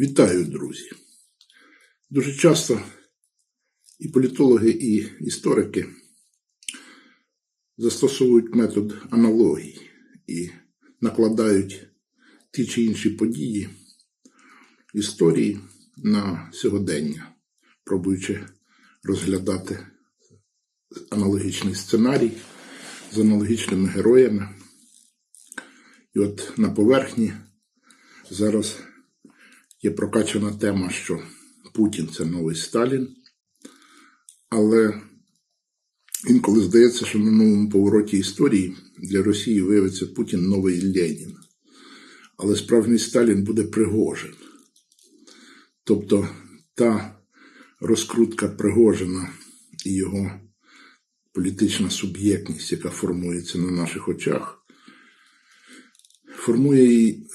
Вітаю, друзі! Дуже часто і політологи, і історики застосовують метод аналогій і накладають ті чи інші події історії на сьогодення, пробуючи розглядати аналогічний сценарій з аналогічними героями. І от на поверхні зараз є прокачана тема, що Путін це новий Сталін, але інколи здається, що на новому повороті історії для Росії виявиться Путін новий Ленін. Але справжній Сталін буде Пригожин. Тобто та розкрутка Пригожина і його політична суб'єктність, яка формується на наших очах, формує і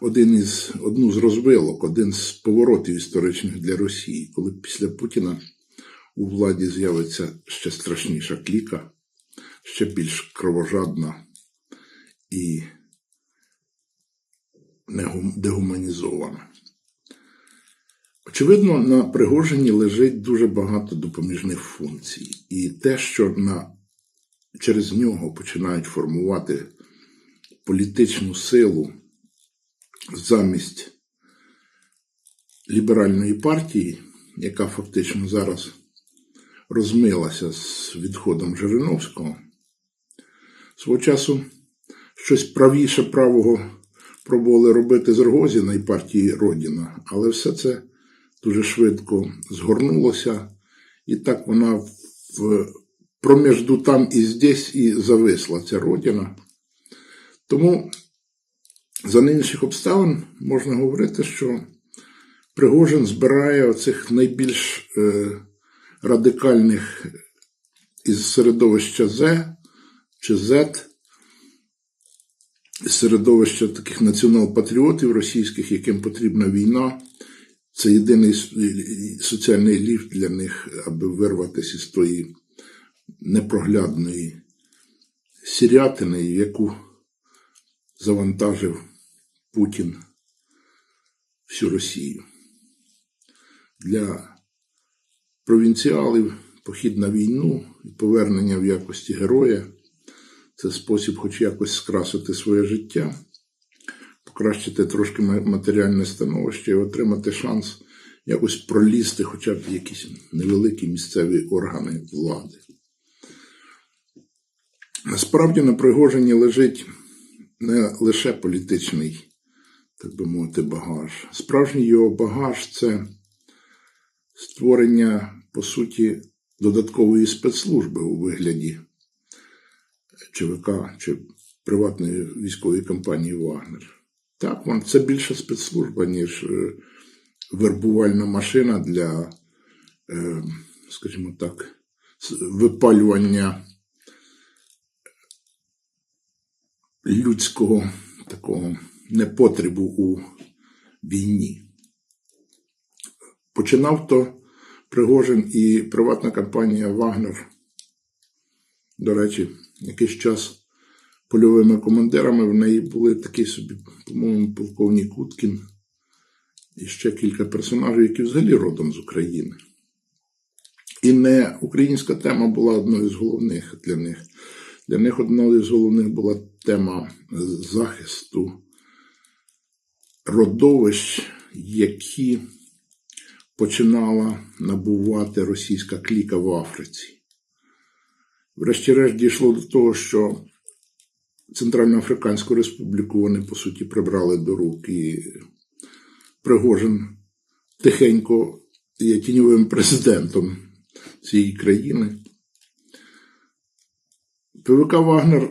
один із, одну з розвилок, один з поворотів історичних для Росії, коли після Путіна у владі з'явиться ще страшніша кліка, ще більш кровожадна і дегуманізована. Очевидно, на Пригожині лежить дуже багато допоміжних функцій, і те, що на, через нього починають формувати політичну силу замість ліберальної партії, яка фактично зараз розмилася з відходом Жириновського, свого часу щось правіше правого пробували робити з Рогозіна і партії Родіна, але все це дуже швидко згорнулося, і так вона в проміжду там і здесь і зависла ця Родина. Тому за нинішніх обставин можна говорити, що Пригожин збирає оцих найбільш е, радикальних із середовища З чи Z, із середовища таких націонал-патріотів російських, яким потрібна війна. Це єдиний соціальний ліфт для них, аби вирватися із тої непроглядної сірятини, яку завантажив Путін всю Росію. Для провінціалів похід на війну і повернення в якості героя це спосіб хоч якось скрасити своє життя, покращити трошки матеріальне становище і отримати шанс якось пролізти хоча б в якісь невеликі місцеві органи влади. Насправді на Пригожині лежить не лише політичний, так би мовити, багаж. Справжній його багаж це створення, по суті, додаткової спецслужби у вигляді ЧВК чи приватної військової компанії Вагнер. Так, це більше спецслужба, ніж е, вербувальна машина для, е, скажімо так, випалювання людського такого непотребу у війні. Починав то Пригожин і приватна компанія Вагнер. До речі, якийсь час польовими командирами в неї були такі собі, по-моєму, полковник Уткін і ще кілька персонажів, які взагалі родом з України. І не українська тема була одною з головних для них. Для них одною з головних була тема захисту родовищ, які починала набувати російська кліка в Африці. Врешті-решт дійшло до того, що Центральноафриканську Республіку вони, по суті, прибрали до рук і Пригожин тихенько є тіньовим президентом цієї країни. ПВК Вагнер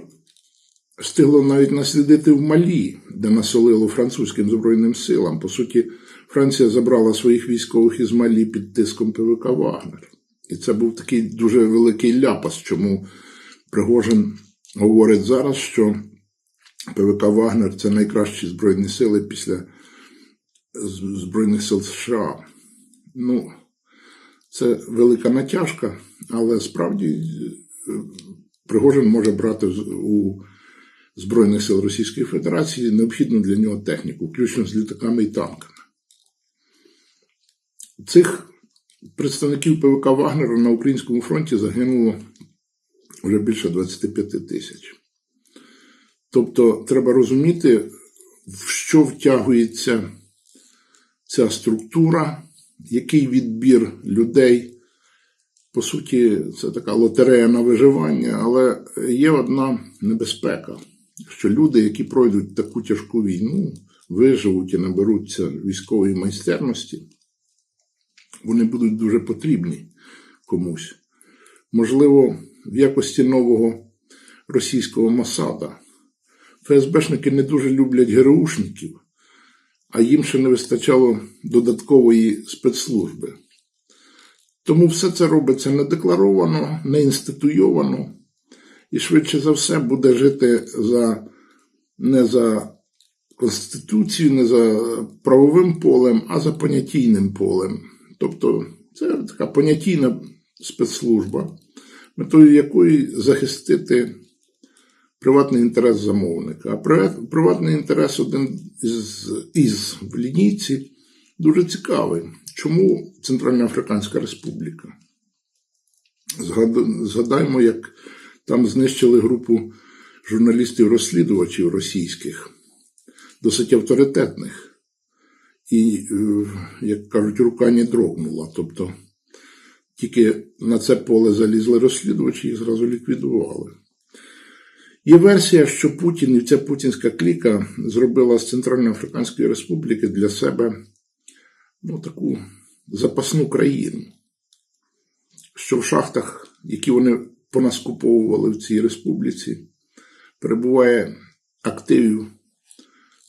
встигло навіть наслідити в Малі, де насолило французьким Збройним силам. По суті, Франція забрала своїх військових із Малі під тиском ПВК Вагнер. І це був такий дуже великий ляпас, чому Пригожин говорить зараз, що ПВК Вагнер це найкращі збройні сили після Збройних сил США. Ну, це велика натяжка, але справді е, Пригожин може брати у Збройних сил Російської Федерації необхідну для нього техніку, включно з літаками і танками. цих представників ПВК Вагнера на українському фронті загинуло вже більше 25 тисяч. Тобто треба розуміти, в що втягується ця структура, який відбір людей. По суті, це така лотерея на виживання, але є одна небезпека, що люди, які пройдуть таку тяжку війну, виживуть і наберуться військової майстерності, вони будуть дуже потрібні комусь. Можливо, в якості нового російського Масада. ФСБшники не дуже люблять ГРУшників, а їм ще не вистачало додаткової спецслужби. Тому все це робиться недекларовано, не інституйовано, і швидше за все буде жити за, не за Конституцією, не за правовим полем, а за понятійним полем. Тобто це така понятійна спецслужба, метою якої захистити приватний інтерес замовника. А приватний інтерес один із, із в лінійці дуже цікавий. Чому Центральна Африканська Республіка? Згад- Згадаймо, як там знищили групу журналістів-розслідувачів російських, досить авторитетних. І, е, як кажуть, рука не дрогнула. Тобто тільки на це поле залізли розслідувачі і зразу ліквідували. Є версія, що Путін і ця путінська кліка зробила з Центральноафриканської Республіки для себе ну, таку запасну країну, що в шахтах, які вони понаскуповували в цій республіці, перебуває активів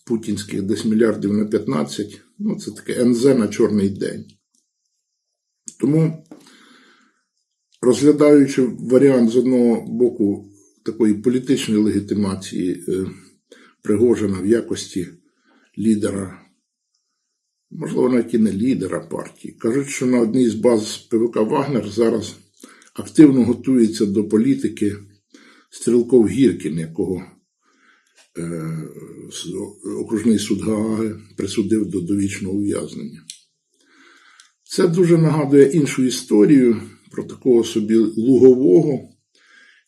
путінських десь мільярдів на 15. Ну, це таке НЗ на чорний день. Тому, розглядаючи варіант з одного боку такої політичної легітимації е, Пригожина в якості лідера, можливо, навіть і не лідера партії, кажуть, що на одній з баз ПВК Вагнер зараз активно готується до політики Стрілков Гіркін, якого е, окружний суд Гааги присудив до довічного ув'язнення. Це дуже нагадує іншу історію про такого собі лугового,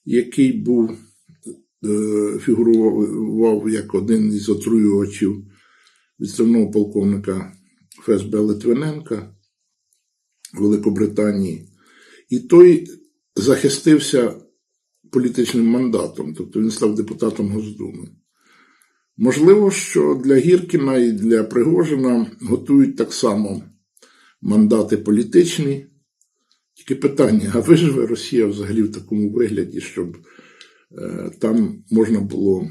який був е, фігурував як один із отруювачів відставного полковника ФСБ Литвиненка Великобританії. І той захистився політичним мандатом, тобто він став депутатом Госдуми. Можливо, що для Гіркіна і для Пригожина готують так само мандати політичні. Тільки питання: а виживе Росія взагалі в такому вигляді, щоб е, там можна було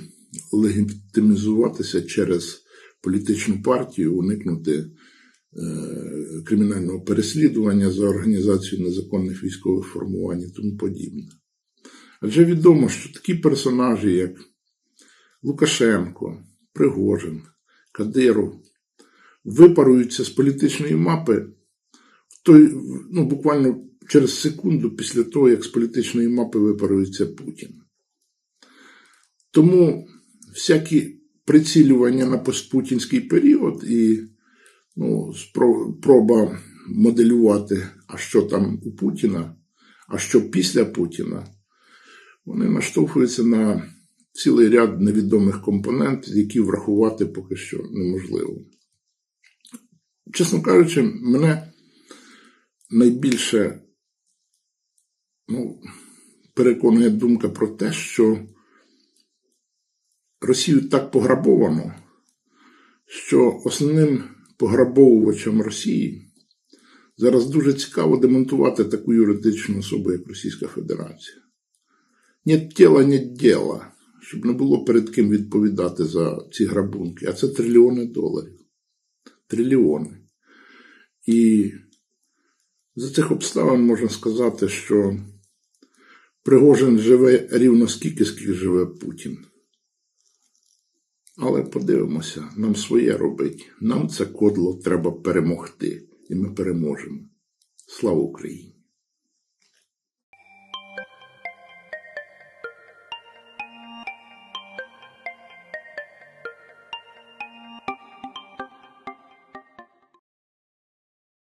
легітимізуватися через політичну партію, уникнути кримінального переслідування за організацію незаконних військових формувань і тому подібне. Адже відомо, що такі персонажі, як Лукашенко, Пригожин, Кадиров, випаруються з політичної мапи в той, ну, буквально через секунду після того, як з політичної мапи випарується Путін. Тому всякі прицілювання на постпутінський період і ну, спро- проба моделювати, а що там у Путіна, а що після Путіна, вони наштовхуються на цілий ряд невідомих компонентів, які врахувати поки що неможливо. Чесно кажучи, мене найбільше ну, переконує думка про те, що Росію так пограбовано, що основним пограбовувачем Росії зараз дуже цікаво демонтувати таку юридичну особу, як Російська Федерація. Нет тіла, нет діла, щоб не було перед ким відповідати за ці грабунки. А це трильйони доларів. Трильйони. І за цих обставин можна сказати, що Пригожин живе рівно скільки, скільки живе Путін. Але подивимося, нам своє робить. Нам це кодло треба перемогти, і ми переможемо. Слава Україні!